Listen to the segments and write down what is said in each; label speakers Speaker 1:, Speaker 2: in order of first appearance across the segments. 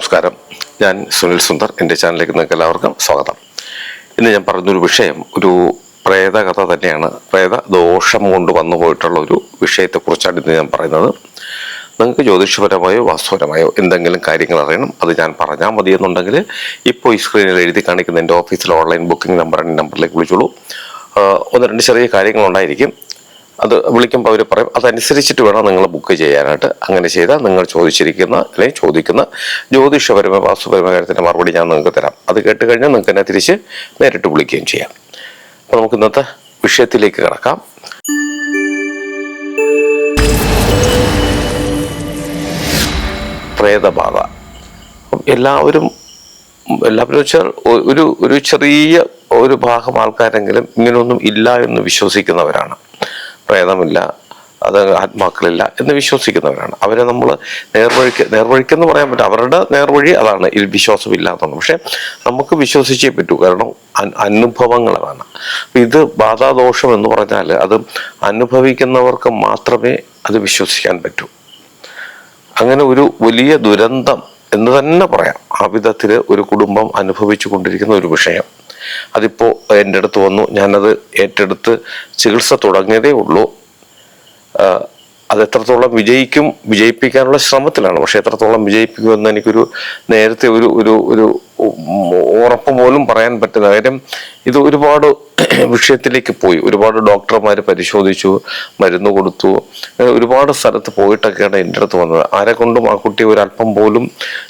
Speaker 1: നമസ്കാരം. ഞാൻ സുനിൽ സുന്ദർ എന്റെ ചാനലിലേക്ക് നിങ്ങൾക്ക് എല്ലാവർക്കും സ്വാഗതം. ഇന്ന് ഞാൻ പറഞ്ഞൊരു വിഷയം ഒരു പ്രേതകഥ തന്നെയാണ്. പ്രേത ദോഷം കൊണ്ട് വന്നു പോയിട്ടുള്ള ഒരു വിഷയത്തെക്കുറിച്ചാണ് ഇന്ന് ഞാൻ പറയുന്നത്. നിങ്ങൾക്ക് ജ്യോതിഷപരമായോ വാസ്തുപരമായോ എന്തെങ്കിലും കാര്യങ്ങൾ അറിയണം അത് ഞാൻ പറഞ്ഞാൽ മതി എന്നുണ്ടെങ്കിൽ ഇപ്പോൾ ഈ സ്ക്രീനിൽ എഴുതി കാണിക്കുന്ന എന്റെ ഓഫീസിലെ ഓൺലൈൻ ബുക്കിംഗ് നമ്പർ നമ്പറിലേക്ക് വിളിച്ചോളൂ. ഒന്ന് രണ്ട് ചെറിയ കാര്യങ്ങളുണ്ടായിരിക്കും അത് വിളിക്കുമ്പോൾ അവർ പറയും അതനുസരിച്ചിട്ട് വേണം നിങ്ങൾ ബുക്ക് ചെയ്യാനായിട്ട്. അങ്ങനെ ചെയ്താൽ നിങ്ങൾ ചോദിച്ചിരിക്കുന്ന അല്ലെങ്കിൽ ചോദിക്കുന്ന ജ്യോതിഷപരമായ വാസ്തുപരമായ കാര്യത്തിന്റെ മറുപടി ഞാൻ നിങ്ങൾക്ക് തരാം. അത് കേട്ട് കഴിഞ്ഞാൽ നിങ്ങൾക്ക് എന്നെ തിരിച്ച് നേരിട്ട് വിളിക്കുകയും ചെയ്യാം. അപ്പോൾ നമുക്ക് ഇന്നത്തെ വിഷയത്തിലേക്ക് കിടക്കാം. പ്രേതബാധ. എല്ലാവരും എല്ലാവരും വെച്ചാൽ ഒരു ഒരു ചെറിയ ഒരു ഭാഗം ആൾക്കാരെങ്കിലും ഇങ്ങനെയൊന്നും ഇല്ല എന്ന് വിശ്വസിക്കുന്നവരാണ്. പ്രേതമില്ല അത് ആത്മാക്കളില്ല എന്ന് വിശ്വസിക്കുന്നവരാണ്. അവരെ നമ്മൾ നേർവഴിക്ക് നേർവഴിക്കെന്ന് പറയാൻ പറ്റും അവരുടെ നേർവഴി അതാണ്. ഇതിൽ വിശ്വാസമില്ലാത്തതാണ് പക്ഷെ നമുക്ക് വിശ്വസിച്ചേ പറ്റൂ. കാരണം അനുഭവങ്ങൾ അപ്പൊ ഇത് ബാധാദോഷം എന്ന് പറഞ്ഞാൽ അത് അനുഭവിക്കുന്നവർക്ക് മാത്രമേ അത് വിശ്വസിക്കാൻ പറ്റൂ. അങ്ങനെ ഒരു വലിയ ദുരന്തം എന്ന് തന്നെ പറയാം. ആ വിധത്തിൽ ഒരു കുടുംബം അനുഭവിച്ചു കൊണ്ടിരിക്കുന്ന ഒരു വിഷയം. അതിപ്പോ എന്റെ അടുത്ത് വന്നു ഞാനത് ഏറ്റെടുത്ത് ചികിത്സ തുടങ്ങിയതേ ഉള്ളൂ അത് എത്രത്തോളം വിജയിക്കും വിജയിപ്പിക്കാനുള്ള ശ്രമത്തിലാണ് പക്ഷെ എത്രത്തോളം വിജയിപ്പിക്കുമെന്ന് എനിക്കൊരു നേരത്തെ ഒരു ഒരു ഒരു ഉറപ്പ് പോലും പറയാൻ പറ്റുന്ന കാര്യം ഇത് ഒരുപാട് വിഷയത്തിലേക്ക് പോയി ഒരുപാട് ഡോക്ടർമാർ പരിശോധിച്ചു മരുന്ന് കൊടുത്തു ഒരുപാട് സ്ഥലത്ത് പോയിട്ടൊക്കെയാണ് എന്റെ അടുത്ത് വന്നത് ആരെ കൊണ്ടും ആ കുട്ടിയെ ഒരല്പം പോലും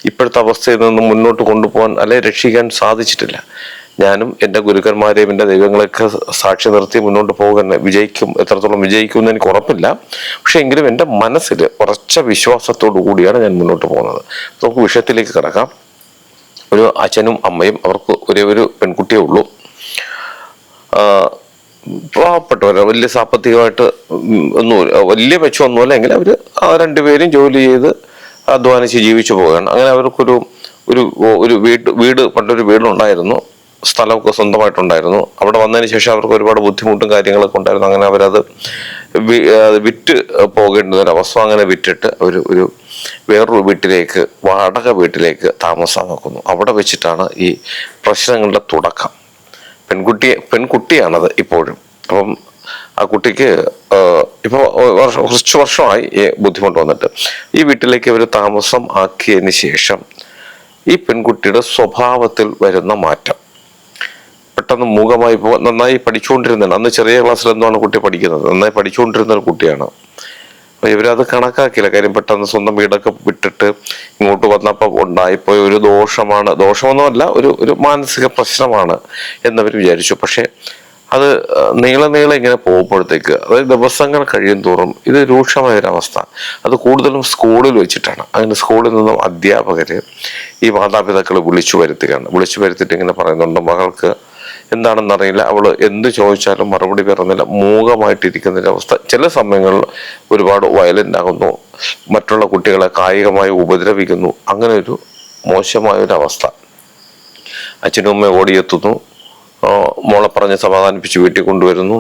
Speaker 1: ഇപ്പോഴത്തെ അവസ്ഥയിൽ നിന്ന് മുന്നോട്ട് കൊണ്ടുപോകാൻ അല്ലെ രക്ഷിക്കാൻ സാധിച്ചിട്ടില്ല ഞാനും എന്റെ ഗുരുക്കന്മാരെയും എന്റെ ദൈവങ്ങളെയൊക്കെ സാക്ഷി നിർത്തി മുന്നോട്ട് പോകുക തന്നെ വിജയിക്കും എത്രത്തോളം വിജയിക്കും എന്ന് എനിക്ക് ഉറപ്പില്ല. പക്ഷെ എങ്കിലും എന്റെ മനസ്സിൽ ഉറച്ച വിശ്വാസത്തോടു കൂടിയാണ് ഞാൻ മുന്നോട്ട് പോകുന്നത്. നമുക്ക് വിഷയത്തിലേക്ക് കിടക്കാം. ഒരു അച്ഛനും അമ്മയും അവർക്ക് ഒരേ ഒരു പെൺകുട്ടിയേ ഉള്ളൂ. ആ, പാവപ്പെട്ടവരാണ് വലിയ സാമ്പത്തികമായിട്ട് ഒന്നും വലിയ മെച്ചമൊന്നുമില്ല എങ്കിൽ അവർ രണ്ടുപേരും ജോലി ചെയ്ത് അധ്വാനിച്ച് ജീവിച്ചു പോവുകയാണ്. അങ്ങനെ അവർക്കൊരു ഒരു ഒരു വീട് വീട് പണ്ടൊരു വീടുണ്ടായിരുന്നു. സ്ഥലമൊക്കെ സ്വന്തമായിട്ടുണ്ടായിരുന്നു. അവിടെ വന്നതിന് ശേഷം അവർക്ക് ഒരുപാട് ബുദ്ധിമുട്ടും കാര്യങ്ങളൊക്കെ ഉണ്ടായിരുന്നു. അങ്ങനെ അവരത് വിറ്റ് പോകേണ്ടുന്ന ഒരു അവസ്ഥ അങ്ങനെ വിറ്റിട്ട് അവർ ഒരു വേറൊരു വീട്ടിലേക്ക് വാടക വീട്ടിലേക്ക് താമസം നോക്കുന്നു അവിടെ വെച്ചിട്ടാണ് ഈ പ്രശ്നങ്ങളുടെ തുടക്കം. പെൺകുട്ടിയെ പെൺകുട്ടിയാണത് ഇപ്പോഴും. അപ്പം ആ കുട്ടിക്ക് ഇപ്പോൾ വർഷം കുറച്ച് വർഷമായി ബുദ്ധിമുട്ട് വന്നിട്ട്. ഈ വീട്ടിലേക്ക് ഇവർ താമസം ആക്കിയതിന് ശേഷം ഈ പെൺകുട്ടിയുടെ സ്വഭാവത്തിൽ വരുന്ന മാറ്റം. പെട്ടെന്ന് മൂകമായി നന്നായി പഠിച്ചുകൊണ്ടിരുന്നതാണ്. അന്ന് ചെറിയ ക്ലാസ്സിൽ എന്താണ് കുട്ടി പഠിക്കുന്നത്? നന്നായി പഠിച്ചുകൊണ്ടിരുന്ന ഒരു കുട്ടിയാണ്. അപ്പോൾ ഇവരത് കണക്കാക്കില്ല കാര്യം പെട്ടെന്ന് സ്വന്തം വീടൊക്കെ വിട്ടിട്ട് ഇങ്ങോട്ട് വന്നപ്പോൾ ഉണ്ടായിപ്പോയ ഒരു ദോഷമാണ്. ദോഷമൊന്നുമല്ല ഒരു ഒരു മാനസിക പ്രശ്നമാണ് എന്നവർ വിചാരിച്ചു. പക്ഷേ അത് നീളെ നീളെ ഇങ്ങനെ പോകുമ്പോഴത്തേക്ക് അതായത് ദിവസങ്ങൾ കഴിയും തോറും ഇത് രൂക്ഷമായ ഒരു അവസ്ഥ അത് കൂടുതലും സ്കൂളിൽ വെച്ചിട്ടാണ്. അങ്ങനെ സ്കൂളിൽ നിന്നും അധ്യാപകർ ഈ മാതാപിതാക്കളെ വിളിച്ചു വരുത്തുകയാണ്. വിളിച്ചു വരുത്തിയിട്ട് ഇങ്ങനെ പറയുന്നുണ്ട് മകൾക്ക് എന്താണെന്നറിയില്ല. അവൾ എന്ത് ചോദിച്ചാലും മറുപടി പറയുന്നില്ല. മൂകമായിട്ടിരിക്കുന്ന ഒരു അവസ്ഥ ചില സമയങ്ങളിൽ ഒരുപാട് വയലന്റ് ആകുന്നു. മറ്റുള്ള കുട്ടികളെ കായികമായി ഉപദ്രവിക്കുന്നു. അങ്ങനെ ഒരു മോശമായ ഒരു അവസ്ഥ അച്ഛനും അമ്മയും ഓടിയെത്തുന്നു. മോളെ പറഞ്ഞ് സമാധാനിപ്പിച്ച് വീട്ടിൽ കൊണ്ടുവരുന്നു.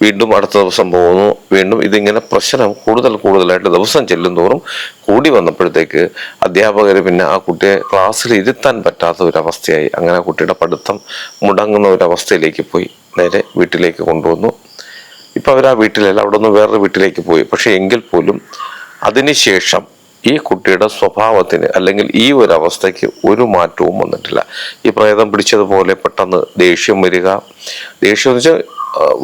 Speaker 1: വീണ്ടും അടുത്ത ദിവസം പോകുന്നു. വീണ്ടും ഇതിങ്ങനെ പ്രശ്നം കൂടുതൽ കൂടുതലായിട്ട് ദിവസം ചെല്ലുന്തോറും കൂടി വന്നപ്പോഴത്തേക്ക് അധ്യാപകർ പിന്നെ ആ കുട്ടിയെ ക്ലാസ്സിൽ ഇരുത്താൻ പറ്റാത്ത ഒരവസ്ഥയായി. അങ്ങനെ ആ കുട്ടിയുടെ പഠിത്തം മുടങ്ങുന്ന ഒരവസ്ഥയിലേക്ക് പോയി. നേരെ വീട്ടിലേക്ക് കൊണ്ടുവന്നു. ഇപ്പം അവർ ആ വീട്ടിലല്ല അവിടെ നിന്ന് വേറൊരു വീട്ടിലേക്ക് പോയി. പക്ഷേ എങ്കിൽ പോലും അതിനുശേഷം ഈ കുട്ടിയുടെ സ്വഭാവത്തിന് അല്ലെങ്കിൽ ഈ ഒരു അവസ്ഥയ്ക്ക് ഒരു മാറ്റവും വന്നിട്ടില്ല. ഈ പ്രേതം പിടിച്ചതുപോലെ പെട്ടെന്ന് ദേഷ്യം വരിക. ദേഷ്യം എന്ന് വെച്ചാൽ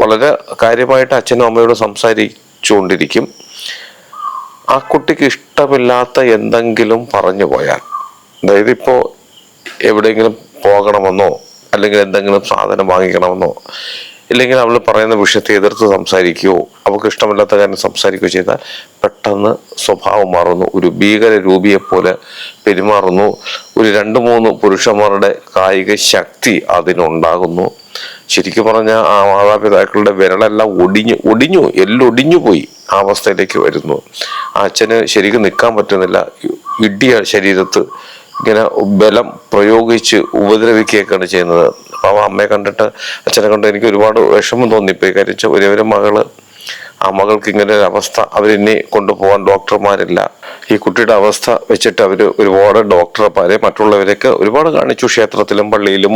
Speaker 1: വളരെ കാര്യമായിട്ട് അച്ഛനും അമ്മയോട് സംസാരിച്ചുകൊണ്ടിരിക്കും. ആ കുട്ടിക്ക് ഇഷ്ടമില്ലാത്ത എന്തെങ്കിലും പറഞ്ഞു പോയാൽ അതായത് ഇപ്പോൾ എവിടെയെങ്കിലും പോകണമെന്നോ അല്ലെങ്കിൽ എന്തെങ്കിലും സാധനം വാങ്ങിക്കണമെന്നോ ഇല്ലെങ്കിൽ അവൾ പറയുന്ന വിഷയത്തെ എതിർത്ത് സംസാരിക്കുകയോ അവൾക്ക് ഇഷ്ടമില്ലാത്ത കാര്യം സംസാരിക്കുകയോ ചെയ്താൽ പെട്ടെന്ന് സ്വഭാവം മാറുന്നു. ഒരു ഭീകര രൂപിയെപ്പോലെ പെരുമാറുന്നു. ഒരു രണ്ട് മൂന്ന് പുരുഷന്മാരുടെ കായിക ശക്തി അതിനുണ്ടാകുന്നു. ശരിക്കും പറഞ്ഞാൽ ആ മാതാപിതാക്കളുടെ വിരളെല്ലാം ഒടിഞ്ഞു ഒടിഞ്ഞു എല്ലൊടിഞ്ഞു പോയി ആ അവസ്ഥയിലേക്ക് വരുന്നു. അച്ഛന് ശരിക്കും നിൽക്കാൻ പറ്റുന്നില്ല. ഇടിയ ശരീരത്ത് ഇങ്ങനെ ബലം പ്രയോഗിച്ച് ഉപദ്രവിക്കുകയൊക്കെയാണ് ചെയ്യുന്നത്. അപ്പോൾ ആ അമ്മയെ കണ്ടിട്ട് അച്ഛനെ കണ്ട് എനിക്ക് ഒരുപാട് വിഷമം തോന്നിപ്പോയി. കാര്യം ഒരേ ഒരു മകൾ ആ മകൾക്ക് ഇങ്ങനെ ഒരു അവസ്ഥ അവരെന്നെ കൊണ്ടുപോകാൻ ഡോക്ടർമാരില്ല. ഈ കുട്ടിയുടെ അവസ്ഥ വെച്ചിട്ട് അവർ ഒരുപാട് ഡോക്ടർമാരെ മറ്റുള്ളവരെയൊക്കെ ഒരുപാട് കാണിച്ചു. ക്ഷേത്രത്തിലും പള്ളിയിലും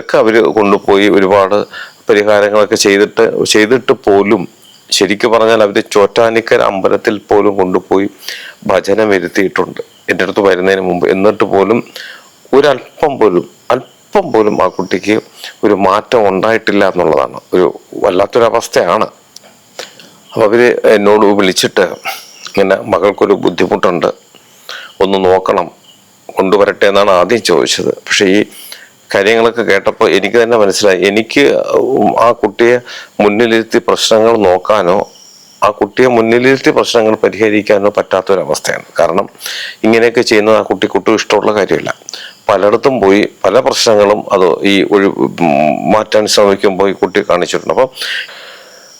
Speaker 1: ഒക്കെ അവർ കൊണ്ടുപോയി ഒരുപാട് പരിഹാരങ്ങളൊക്കെ ചെയ്തിട്ട് ചെയ്തിട്ട് പോലും ശരിക്കും പറഞ്ഞാൽ അവർ ചോറ്റാനിക്കൽ അമ്പലത്തിൽ പോലും കൊണ്ടുപോയി ഭജന വരുത്തിയിട്ടുണ്ട്. എന്റെ അടുത്ത് വരുന്നതിന് മുമ്പ്. എന്നിട്ട് പോലും ഒരല്പം പോലും അല്പം പോലും ആ കുട്ടിക്ക് ഒരു മാറ്റം ഉണ്ടായിട്ടില്ല എന്നുള്ളതാണ്. ഒരു വല്ലാത്തൊരവസ്ഥയാണ്. അപ്പൊ അവർ എന്നോട് വിളിച്ചിട്ട് ഇങ്ങനെ മകൾക്കൊരു ബുദ്ധിമുട്ടുണ്ട്. ഒന്ന് നോക്കണം കൊണ്ടുവരട്ടെ എന്നാണ് ആദ്യം ചോദിച്ചത്. പക്ഷേ ഈ കാര്യങ്ങളൊക്കെ കേട്ടപ്പോൾ എനിക്ക് തന്നെ മനസ്സിലായി. എനിക്ക് ആ കുട്ടിയെ മുന്നിലിരുത്തി പ്രശ്നങ്ങൾ നോക്കാനോ ആ കുട്ടിയെ മുന്നിലിരുത്തി പ്രശ്നങ്ങൾ പരിഹരിക്കാനോ പറ്റാത്തൊരവസ്ഥയാണ്. കാരണം ഇങ്ങനെയൊക്കെ ചെയ്യുന്നത് ആ കുട്ടി കുട്ടി ഇഷ്ടമുള്ള കാര്യമില്ല. പലയിടത്തും പോയി പല പ്രശ്നങ്ങളും അത് ഈ ഒഴി മാറ്റാൻ ശ്രമിക്കുമ്പോൾ ഈ കുട്ടി കാണിച്ചിട്ടുണ്ട്. അപ്പം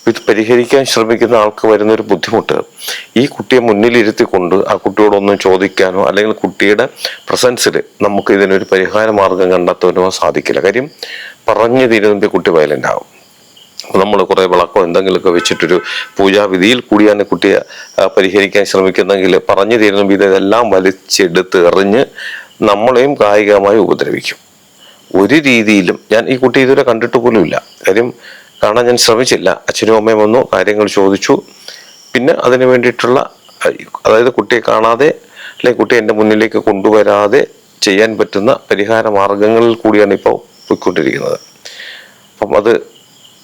Speaker 1: ഇത് പരിഹരിക്കാൻ ശ്രമിക്കുന്ന ആൾക്ക് വരുന്ന ഒരു ബുദ്ധിമുട്ട്. ഈ കുട്ടിയെ മുന്നിലിരുത്തിക്കൊണ്ട് ആ കുട്ടിയോടൊന്നും ചോദിക്കാനോ അല്ലെങ്കിൽ കുട്ടിയുടെ പ്രസൻസിൽ നമുക്ക് ഇതിനൊരു പരിഹാര മാർഗം കണ്ടെത്താനോ സാധിക്കില്ല. കാര്യം പറഞ്ഞു തീരുന്നതിന്റെ കുട്ടി വയലന്റ് ആവും. നമ്മൾ കുറേ വിളക്കോ എന്തെങ്കിലുമൊക്കെ വെച്ചിട്ടൊരു പൂജാവിധിയിൽ കൂടിയാണ് കുട്ടിയെ പരിഹരിക്കാൻ ശ്രമിക്കുന്നെങ്കിൽ പറഞ്ഞു തീരുമ്പോൾ ഇതെല്ലാം വലിച്ചെടുത്ത് എറിഞ്ഞ് നമ്മളെയും കായികമായി ഉപദ്രവിക്കും. ഒരു രീതിയിലും ഞാൻ ഈ കുട്ടി ഇതുവരെ കണ്ടിട്ട് പോലും ഇല്ല കാര്യം കാണാൻ ഞാൻ ശ്രമിച്ചില്ല. അച്ഛനും അമ്മയും വന്നു കാര്യങ്ങൾ ചോദിച്ചു. പിന്നെ അതിന് വേണ്ടിയിട്ടുള്ള അതായത് കുട്ടിയെ കാണാതെ അല്ലെങ്കിൽ കുട്ടിയെ എന്റെ മുന്നിലേക്ക് കൊണ്ടുവരാതെ ചെയ്യാൻ പറ്റുന്ന പരിഹാര മാർഗങ്ങളിൽ കൂടിയാണ് ഇപ്പോൾ പോയിക്കൊണ്ടിരിക്കുന്നത്. അപ്പം അത്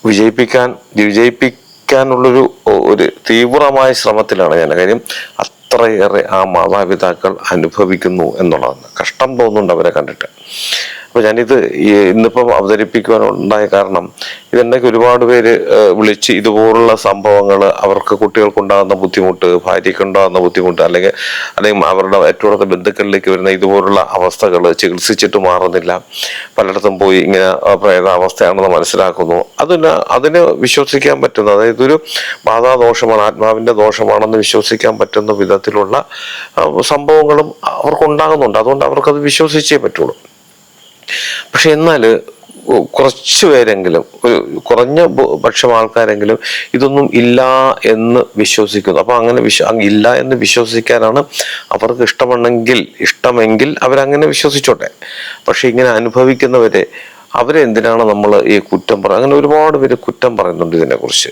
Speaker 1: വിജയിപ്പിക്കാൻ വിജയിപ്പിക്കാനുള്ളൊരു ഒരു തീവ്രമായ ശ്രമത്തിലാണ് ഞാൻ. കാര്യം അത്രയേറെ ആ മാതാപിതാക്കൾ അനുഭവിക്കുന്നു എന്നുള്ളതാണ്. കഷ്ടം തോന്നുന്നുണ്ട് അവരെ കണ്ടിട്ട്. അപ്പൊ ഞാനിത് ഇന്നിപ്പം അവതരിപ്പിക്കുവാൻ ഉണ്ടായ കാരണം ഇതെന്നൊക്കെ ഒരുപാട് പേര് വിളിച്ച് ഇതുപോലുള്ള സംഭവങ്ങൾ അവർക്ക് കുട്ടികൾക്കുണ്ടാകുന്ന ബുദ്ധിമുട്ട് ഭാര്യയ്ക്കുണ്ടാകുന്ന ബുദ്ധിമുട്ട് അല്ലെങ്കിൽ അല്ലെങ്കിൽ അവരുടെ ഏറ്റവും അടുത്ത ബന്ധുക്കളിലേക്ക് വരുന്ന ഇതുപോലുള്ള അവസ്ഥകൾ ചികിത്സിച്ചിട്ട് മാറുന്നില്ല. പലയിടത്തും പോയി ഇങ്ങനെ പ്രേത അവസ്ഥയാണെന്ന് മനസ്സിലാക്കുന്നു. അതിന് അതിന് വിശ്വസിക്കാൻ പറ്റുന്ന അതായത് ഒരു ബാധാദോഷമാണ് ആത്മാവിന്റെ ദോഷമാണെന്ന് വിശ്വസിക്കാൻ പറ്റുന്ന വിധത്തിലുള്ള സംഭവങ്ങളും അവർക്കുണ്ടാകുന്നുണ്ട് അതുകൊണ്ട് അവർക്കത് വിശ്വസിച്ചേ പറ്റുള്ളൂ. പക്ഷെ എന്നാൽ കുറച്ച് പേരെങ്കിലും ഒരു കുറഞ്ഞ പക്ഷം ആൾക്കാരെങ്കിലും ഇതൊന്നും ഇല്ല എന്ന് വിശ്വസിക്കുന്നു. അപ്പൊ അങ്ങനെ വിശ്വ ഇല്ല എന്ന് വിശ്വസിക്കാനാണ് അവർക്ക് ഇഷ്ടമുണ്ടെങ്കിൽ ഇഷ്ടമെങ്കിൽ അവരങ്ങനെ വിശ്വസിച്ചോട്ടെ. പക്ഷെ ഇങ്ങനെ അനുഭവിക്കുന്നവരെ അവരെന്തിനാണ് നമ്മൾ ഈ കുറ്റം പറയുന്നത് അങ്ങനെ ഒരുപാട് പേര് കുറ്റം പറയുന്നുണ്ട് ഇതിനെക്കുറിച്ച്.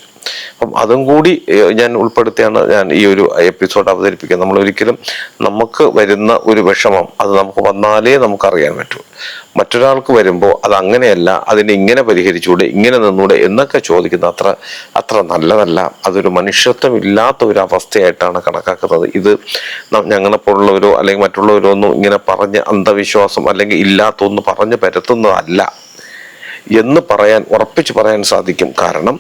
Speaker 1: അപ്പം അതും കൂടി ഞാൻ ഉൾപ്പെടുത്തിയാണ് ഞാൻ ഈ ഒരു എപ്പിസോഡ് അവതരിപ്പിക്കുന്നത്. നമ്മൾ ഒരിക്കലും നമുക്ക് വരുന്ന ഒരു വിഷമം അത് നമുക്ക് വന്നാലേ നമുക്ക് അറിയാൻ പറ്റൂ. മറ്റൊരാൾക്ക് വരുമ്പോൾ അത് അങ്ങനെയല്ല അതിനെ ഇങ്ങനെ പരിഹരിച്ചുകൂടെ ഇങ്ങനെ നിന്നൂടെ എന്നൊക്കെ ചോദിക്കുന്ന അത്ര അത്ര നല്ലതല്ല. അതൊരു മനുഷ്യത്വം ഇല്ലാത്ത ഒരു അവസ്ഥയായിട്ടാണ് കണക്കാക്കുന്നത്. ഇത് ഞങ്ങളെപ്പോലുള്ളവരോ അല്ലെങ്കിൽ മറ്റുള്ളവരോ ഒന്നും ഇങ്ങനെ പറഞ്ഞ് അന്ധവിശ്വാസം അല്ലെങ്കിൽ ഇല്ലാത്തൊന്ന് പറഞ്ഞ് പരത്തുന്നതല്ല. എന്ന് പറയാൻ ഉറപ്പിച്ച് പറയാൻ സാധിക്കും. കാരണം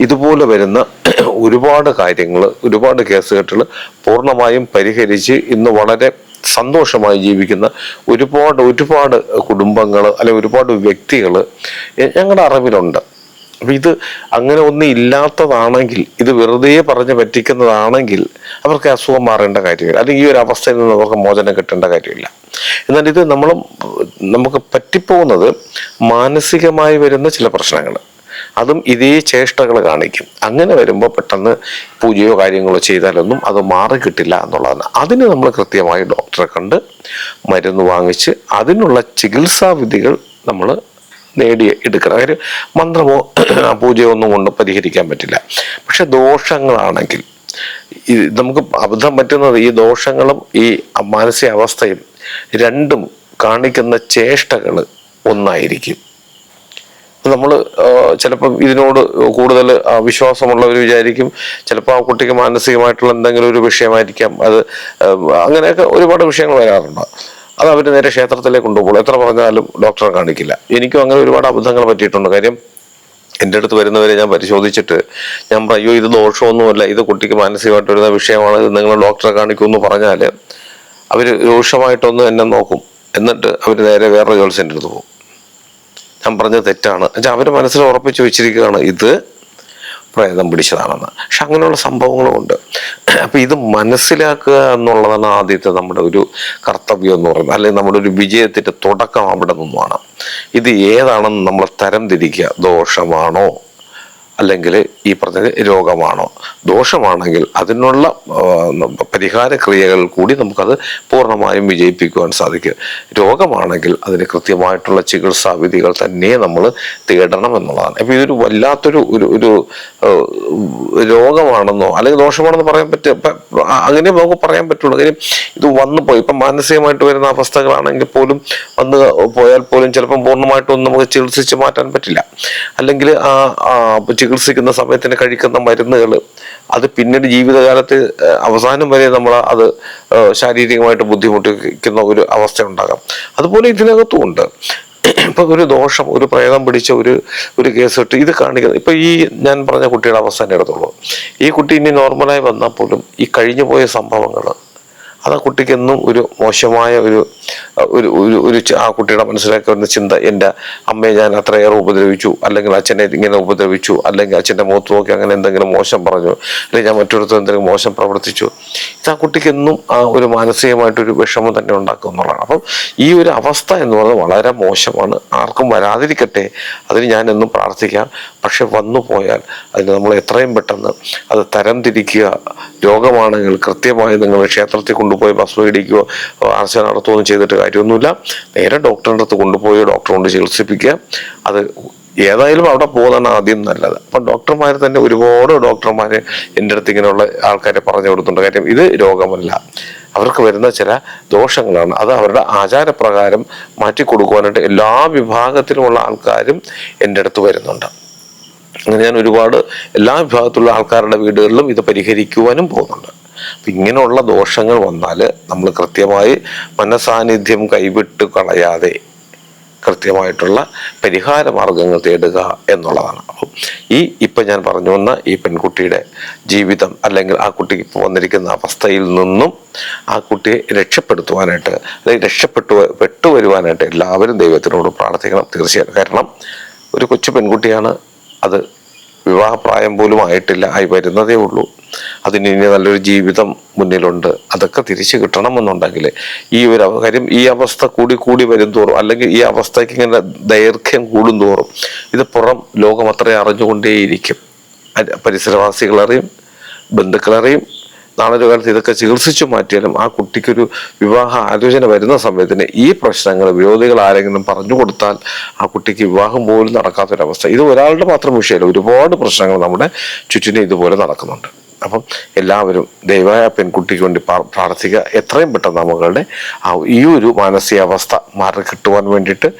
Speaker 1: ഇതുപോലെ വരുന്ന ഒരുപാട് കാര്യങ്ങൾ ഒരുപാട് കേസുകെട്ടുകൾ പൂർണമായും പരിഹരിച്ച് ഇന്ന് വളരെ സന്തോഷമായി ജീവിക്കുന്ന ഒരുപാട് ഒരുപാട് കുടുംബങ്ങൾ അല്ലെ ഒരുപാട് വ്യക്തികൾ ഞങ്ങളുടെ അറിവിലുണ്ട്. അപ്പം ഇത് അങ്ങനെ ഒന്നും ഇല്ലാത്തതാണെങ്കിൽ ഇത് വെറുതെ പറഞ്ഞ് പറ്റിക്കുന്നതാണെങ്കിൽ അവർക്ക് അസുഖം മാറേണ്ട കാര്യമില്ല. അല്ലെങ്കിൽ ഈ ഒരു അവസ്ഥയിൽ നിന്ന് അവർക്ക് മോചനം കിട്ടേണ്ട കാര്യമില്ല. എന്നാൽ ഇത് നമ്മൾ നമുക്ക് പറ്റിപ്പോകുന്നത് മാനസികമായി വരുന്ന ചില പ്രശ്നങ്ങൾ. അതും ഇതേ ചേഷ്ടകൾ കാണിക്കും. അങ്ങനെ വരുമ്പോൾ പെട്ടെന്ന് പൂജയോ കാര്യങ്ങളോ ചെയ്താലൊന്നും അത് മാറി കിട്ടില്ല എന്നുള്ളതാണ്. അതിന് നമ്മൾ കൃത്യമായി ഡോക്ടറെ കണ്ട് മരുന്ന് വാങ്ങിച്ച് അതിനുള്ള ചികിത്സാ വിധികൾ നമ്മൾ നേടി എടുക്കണം. അതായത് മന്ത്രമോ പൂജയോ ഒന്നും കൊണ്ട് പരിഹരിക്കാൻ പറ്റില്ല. പക്ഷെ ദോഷങ്ങളാണെങ്കിൽ നമുക്ക് അബദ്ധം പറ്റുന്നത് ഈ ദോഷങ്ങളും ഈ മാനസികാവസ്ഥയും രണ്ടും കാണിക്കുന്ന ചേഷ്ടകൾ ഒന്നായിരിക്കും. നമ്മൾ ചിലപ്പോൾ ഇതിനോട് കൂടുതൽ വിശ്വാസമുള്ളവർ വിചാരിക്കും ചിലപ്പോൾ ആ കുട്ടിക്ക് മാനസികമായിട്ടുള്ള എന്തെങ്കിലും ഒരു വിഷയമായിരിക്കാം. അത് അങ്ങനെയൊക്കെ ഒരുപാട് വിഷയങ്ങൾ വരാറുണ്ട്. അത് അവർ നേരെ ക്ഷേത്രത്തിലേക്ക് കൊണ്ടുപോകും. എത്ര പറഞ്ഞാലും ഡോക്ടറെ കാണിക്കില്ല. എനിക്കും അങ്ങനെ ഒരുപാട് അബദ്ധങ്ങൾ പറ്റിയിട്ടുണ്ട്. കാര്യം എന്റെ അടുത്ത് വരുന്നവരെ ഞാൻ പരിശോധിച്ചിട്ട് ഞാൻ പറയും ഇത് ദോഷമൊന്നുമല്ല. ഇത് കുട്ടിക്ക് മാനസികമായിട്ട് വരുന്ന വിഷയമാണ്. നിങ്ങൾ ഡോക്ടറെ കാണിക്കുമെന്ന് പറഞ്ഞാൽ അവർ രൂക്ഷമായിട്ടൊന്ന് എന്നെ നോക്കും. എന്നിട്ട് അവർ നേരെ വേറെ ജോത്സ്യന്റെ അടുത്ത് പോകും. ഞാൻ പറഞ്ഞത് തെറ്റാണ്. എന്നുവെച്ചാൽ അവർ മനസ്സിൽ ഉറപ്പിച്ച് വെച്ചിരിക്കുകയാണ് ഇത് പ്രേതം പിടിച്ചതാണെന്ന്. പക്ഷെ അങ്ങനെയുള്ള സംഭവങ്ങളും ഉണ്ട്. അപ്പൊ ഇത് മനസ്സിലാക്കുക എന്നുള്ളതാണ് ആദ്യത്തെ നമ്മുടെ ഒരു കർത്തവ്യം എന്ന് പറയുന്നത്. അല്ലെങ്കിൽ നമ്മുടെ ഒരു വിജയത്തിന്റെ തുടക്കം അവിടെ നിന്നുമാണ്. ഇത് ഏതാണെന്ന് നമ്മൾ തരം തിരിക്കുക ദോഷമാണോ? അല്ലെങ്കിൽ ഈ പറഞ്ഞ രോഗമാണോ? ദോഷമാണെങ്കിൽ അതിനുള്ള പരിഹാര ക്രിയകൾ കൂടി നമുക്കത് പൂർണമായും വിജയിപ്പിക്കുവാൻ സാധിക്കും. രോഗമാണെങ്കിൽ അതിന് കൃത്യമായിട്ടുള്ള ചികിത്സാ വിധികൾ തന്നെ നമ്മൾ തേടണം എന്നുള്ളതാണ്. അപ്പോൾ ഇതൊരു വല്ലാത്തൊരു ഒരു ഒരു രോഗമാണെന്നോ അല്ലെങ്കിൽ ദോഷമാണെന്ന് പറയാൻ പറ്റുക അങ്ങനെ നമുക്ക് പറയാൻ പറ്റുള്ളൂ. കാര്യം ഇത് വന്നു പോയി. ഇപ്പം മാനസികമായിട്ട് വരുന്ന അവസ്ഥകളാണെങ്കിൽ പോലും വന്ന് പോയാൽ പോലും ചിലപ്പം പൂർണമായിട്ടൊന്നും നമുക്ക് ചികിത്സിച്ച് മാറ്റാൻ പറ്റില്ല. അല്ലെങ്കിൽ ആ ചികിത്സിക്കുന്ന സമയത്തിന് കഴിക്കുന്ന മരുന്നുകൾ അത് പിന്നീട് ജീവിതകാലത്ത് അവസാനം വരെ നമ്മൾ അത് ശാരീരികമായിട്ട് ബുദ്ധിമുട്ടിക്കുന്ന ഒരു അവസ്ഥ ഉണ്ടാകാം. അതുപോലെ ഇതിനകത്തും ഉണ്ട്. ഇപ്പൊ ഒരു ദോഷം ഒരു പ്രേതം പിടിച്ച ഒരു ഒരു കേസ് ഇട്ട് ഇത് കാണിക്കുന്നത്. ഇപ്പൊ ഈ ഞാൻ പറഞ്ഞ കുട്ടിയുടെ അവസ്ഥ എടുത്തുള്ളൂ ഈ കുട്ടി ഇനി നോർമലായി വന്നാൽ പോലും ഈ കഴിഞ്ഞു പോയ സംഭവങ്ങൾ അത് ആ കുട്ടിക്കെന്നും ഒരു മോശമായ ഒരു ഒരു ഒരു ഒരു ആ കുട്ടിയുടെ മനസ്സിലേക്ക് വരുന്ന ചിന്ത എന്റെ അമ്മയെ ഞാൻ അത്രയേറെ ഉപദ്രവിച്ചു അല്ലെങ്കിൽ അച്ഛനെ ഇങ്ങനെ ഉപദ്രവിച്ചു അല്ലെങ്കിൽ അച്ഛന്റെ മുഖത്ത് നോക്കി അങ്ങനെ എന്തെങ്കിലും മോശം പറഞ്ഞു അല്ലെങ്കിൽ ഞാൻ മറ്റൊരുത്തർ എന്തെങ്കിലും മോശം പ്രവർത്തിച്ചു. ഇത് ആ കുട്ടിക്കെന്നും ആ ഒരു മാനസികമായിട്ടൊരു വിഷമം തന്നെ ഉണ്ടാക്കും എന്നുള്ളതാണ്. അപ്പം ഈ ഒരു അവസ്ഥ എന്ന് പറയുന്നത് വളരെ മോശമാണ്. ആർക്കും വരാതിരിക്കട്ടെ അതിന് ഞാൻ എന്നും പ്രാർത്ഥിക്കാം. പക്ഷെ വന്നു പോയാൽ അതിന് നമ്മൾ എത്രയും പെട്ടെന്ന് അത് തരംതിരിക്കുക രോഗമാണെങ്കിൽ കൃത്യമായി നിങ്ങൾ ക്ഷേത്രത്തിൽ കൊണ്ടുപോയി ഭസ്മം ഇടിക്കുകയോ ആർച്ച നടത്തുകയോ ചെയ്തിട്ട് കാര്യമൊന്നുമില്ല. നേരെ ഡോക്ടറിന്റെ അടുത്ത് കൊണ്ടുപോയി ഡോക്ടർ കൊണ്ട് ചികിത്സിപ്പിക്കുക. അത് ഏതായാലും അവിടെ പോകുന്നതാണ് ആദ്യം നല്ലത്. അപ്പം ഡോക്ടർമാർ തന്നെ ഒരുപാട് ഡോക്ടർമാർ എന്റെ അടുത്ത് ഇങ്ങനെയുള്ള ആൾക്കാരെ പറഞ്ഞു കൊടുത്തിട്ടുണ്ട്. കാര്യം ഇത് രോഗമല്ല. അവർക്ക് വരുന്ന ചില ദോഷങ്ങളാണ്. അത് അവരുടെ ആചാരപ്രകാരം മാറ്റി കൊടുക്കുവാനായിട്ട് എല്ലാ വിഭാഗത്തിലുമുള്ള ആൾക്കാരും എന്റെ അടുത്ത് വരുന്നുണ്ട്. അങ്ങനെ ഞാൻ ഒരുപാട് എല്ലാ വിഭാഗത്തിലുള്ള ആൾക്കാരുടെ വീടുകളിലും ഇത് പരിഹരിക്കുവാനും പോകുന്നുണ്ട്. അപ്പൊ ഇങ്ങനെയുള്ള ദോഷങ്ങൾ വന്നാൽ നമ്മൾ കൃത്യമായി മനസാന്നിധ്യം കൈവിട്ട് കളയാതെ കൃത്യമായിട്ടുള്ള പരിഹാര മാർഗങ്ങൾ തേടുക എന്നുള്ളതാണ്. അപ്പം ഈ ഇപ്പം ഞാൻ പറഞ്ഞു വന്ന ഈ പെൺകുട്ടിയുടെ ജീവിതം അല്ലെങ്കിൽ ആ കുട്ടിക്ക് ഇപ്പോൾ വന്നിരിക്കുന്ന അവസ്ഥയിൽ നിന്നും ആ കുട്ടിയെ രക്ഷപ്പെടുത്തുവാനായിട്ട് അല്ലെങ്കിൽ രക്ഷപ്പെട്ടു പെട്ടു വരുവാനായിട്ട് എല്ലാവരും ദൈവത്തിനോട് പ്രാർത്ഥിക്കണം തീർച്ചയായും കാരണം ഒരു കൊച്ചു പെൺകുട്ടിയാണ് അത് വിവാഹപ്രായം പോലും ആയിട്ടില്ല ആയി വരുന്നതേ ഉള്ളൂ. അതിന് ഇനി നല്ലൊരു ജീവിതം മുന്നിലുണ്ട്. അതൊക്കെ തിരിച്ചു കിട്ടണമെന്നുണ്ടെങ്കിൽ ഈ ഒരു കാര്യം ഈ അവസ്ഥ കൂടി കൂടി വരും തോറും അല്ലെങ്കിൽ ഈ അവസ്ഥയ്ക്ക് ഇങ്ങനെ ദൈർഘ്യം കൂടും തോറും ഇത് പുറം ലോകം അത്രയും അറിഞ്ഞുകൊണ്ടേയിരിക്കും. പരിസരവാസികളറിയും ബന്ധുക്കളറിയും ഒരു കാലത്ത് ഇതൊക്കെ ചികിത്സിച്ചു മാറ്റിയാലും ആ കുട്ടിക്കൊരു വിവാഹ ആലോചന വരുന്ന സമയത്തിന് ഈ പ്രശ്നങ്ങൾ വിരോധികൾ ആരെങ്കിലും പറഞ്ഞു കൊടുത്താൽ ആ കുട്ടിക്ക് വിവാഹം പോലും നടക്കാത്തൊരവസ്ഥ. ഇത് ഒരാളുടെ മാത്രം വിഷയമല്ല ഒരുപാട് പ്രശ്നങ്ങൾ നമ്മുടെ ചുറ്റിനും ഇതുപോലെ നടക്കുന്നുണ്ട്. അപ്പം എല്ലാവരും ദയവായ പെൺകുട്ടിക്ക് വേണ്ടി പ്രാർത്ഥിക്കുക. എത്രയും പെട്ടെന്ന് നമ്മളുടെ ആ ഈ ഒരു മാനസികാവസ്ഥ മാറി കിട്ടുവാൻ വേണ്ടിയിട്ട്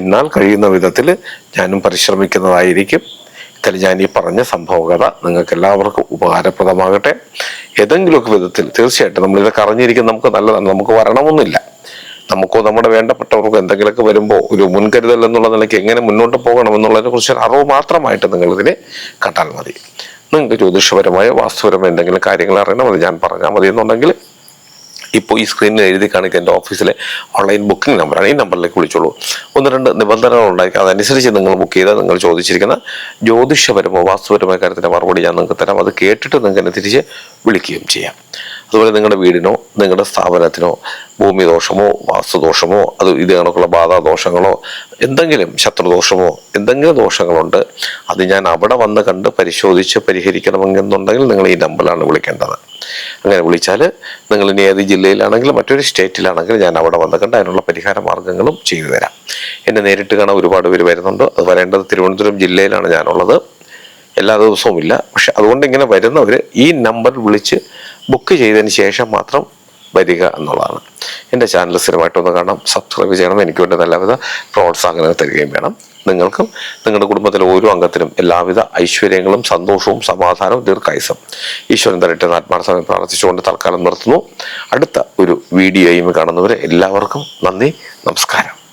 Speaker 1: എന്നാൽ കഴിയുന്ന വിധത്തിൽ ഞാനും പരിശ്രമിക്കുന്നതായിരിക്കും. ഇതിൽ ഞാൻ ഈ പറഞ്ഞ സംഭവകഥ നിങ്ങൾക്ക് എല്ലാവർക്കും ഉപകാരപ്രദമാകട്ടെ. ഏതെങ്കിലുമൊക്കെ വിധത്തിൽ തീർച്ചയായിട്ടും നമ്മൾ ഇതൊക്കെ അറിഞ്ഞിരിക്കുന്നത് നമുക്ക് നല്ലതാണ് നമുക്ക് വരണമെന്നില്ല. നമുക്കോ നമ്മുടെ വേണ്ടപ്പെട്ടവർക്കോ എന്തെങ്കിലുമൊക്കെ വരുമ്പോൾ ഒരു മുൻകരുതൽ എന്നുള്ള നിലയ്ക്ക് എങ്ങനെ മുന്നോട്ട് പോകണം എന്നുള്ളതിനെ കുറിച്ച് അറിവ് മാത്രമായിട്ട് നിങ്ങളിതിനെ കണ്ടാൽ മതി. നിങ്ങൾക്ക് ജ്യോതിഷപരമായ വാസ്തുപരമായ എന്തെങ്കിലും കാര്യങ്ങൾ അറിയണം അത് ഞാൻ പറഞ്ഞാൽ മതി എന്നുണ്ടെങ്കിൽ ഇപ്പോൾ ഈ സ്ക്രീനിൽ എഴുതി കാണിക്കുക എന്റെ ഓഫീസിലെ ഓൺലൈൻ ബുക്കിംഗ് നമ്പറാണ് ഈ നമ്പറിലേക്ക് വിളിച്ചോളൂ. ഒന്ന് രണ്ട് നിബന്ധനകൾ ഉണ്ടാക്കി അതനുസരിച്ച് നിങ്ങൾ ബുക്ക് ചെയ്താൽ നിങ്ങൾ ചോദിച്ചിരിക്കുന്ന ജ്യോതിഷപരമോ വാസ്തുപരമായ കാര്യത്തിന്റെ മറുപടി ഞാൻ നിങ്ങൾക്ക് തരാം. അത് കേട്ടിട്ട് നിങ്ങൾക്ക് എന്നെ തിരിച്ച് വിളിക്കുകയും ചെയ്യാം. അതുപോലെ നിങ്ങളുടെ വീടിനോ നിങ്ങളുടെ സ്ഥാപനത്തിനോ ഭൂമി ദോഷമോ വാസ്തുദോഷമോ അത് ഇത് കണക്കുള്ള ബാധാദോഷങ്ങളോ എന്തെങ്കിലും ശത്രുദോഷമോ എന്തെങ്കിലും ദോഷങ്ങളുണ്ട് അത് ഞാൻ അവിടെ വന്ന് കണ്ട് പരിശോധിച്ച് പരിഹരിക്കണമെന്നുണ്ടെങ്കിൽ നിങ്ങൾ ഈ നമ്പറിലാണ് വിളിക്കേണ്ടത്. അങ്ങനെ വിളിച്ചാൽ നിങ്ങൾ ഇനി ഏത് ജില്ലയിലാണെങ്കിലും മറ്റൊരു സ്റ്റേറ്റിലാണെങ്കിലും ഞാൻ അവിടെ വന്ന് കണ്ട് അതിനുള്ള പരിഹാര മാർഗങ്ങളും ചെയ്തു തരാം. എന്നെ നേരിട്ട് കാണാൻ ഒരുപാട് പേര് വരുന്നുണ്ട്. അത് വരേണ്ടത് തിരുവനന്തപുരം ജില്ലയിലാണ് ഞാനുള്ളത്. എല്ലാ ദിവസവും ഇല്ല പക്ഷെ അതുകൊണ്ട് ഇങ്ങനെ വരുന്നവർ ഈ നമ്പർ വിളിച്ച് ബുക്ക് ചെയ്തതിന് ശേഷം മാത്രം വരിക എന്നുള്ളതാണ്. എന്റെ ചാനൽ സ്ഥിരമായിട്ടൊന്ന് കാണാം സബ്സ്ക്രൈബ് ചെയ്യണം എനിക്ക് വേണ്ടി നല്ലവിധ പ്രോത്സാഹനങ്ങൾ തരികയും വേണം. നിങ്ങൾക്കും നിങ്ങളുടെ കുടുംബത്തിലെ ഓരോ അംഗത്തിനും എല്ലാവിധ ഐശ്വര്യങ്ങളും സന്തോഷവും സമാധാനവും ദീർഘായുസം ഈശ്വരൻ തരട്ടെ ആത്മാർത്ഥമായി പ്രാർത്ഥിച്ചുകൊണ്ട് തൽക്കാലം നിർത്തുന്നു. അടുത്ത ഒരു വീഡിയോയും കാണുന്നവരെ എല്ലാവർക്കും നന്ദി നമസ്കാരം.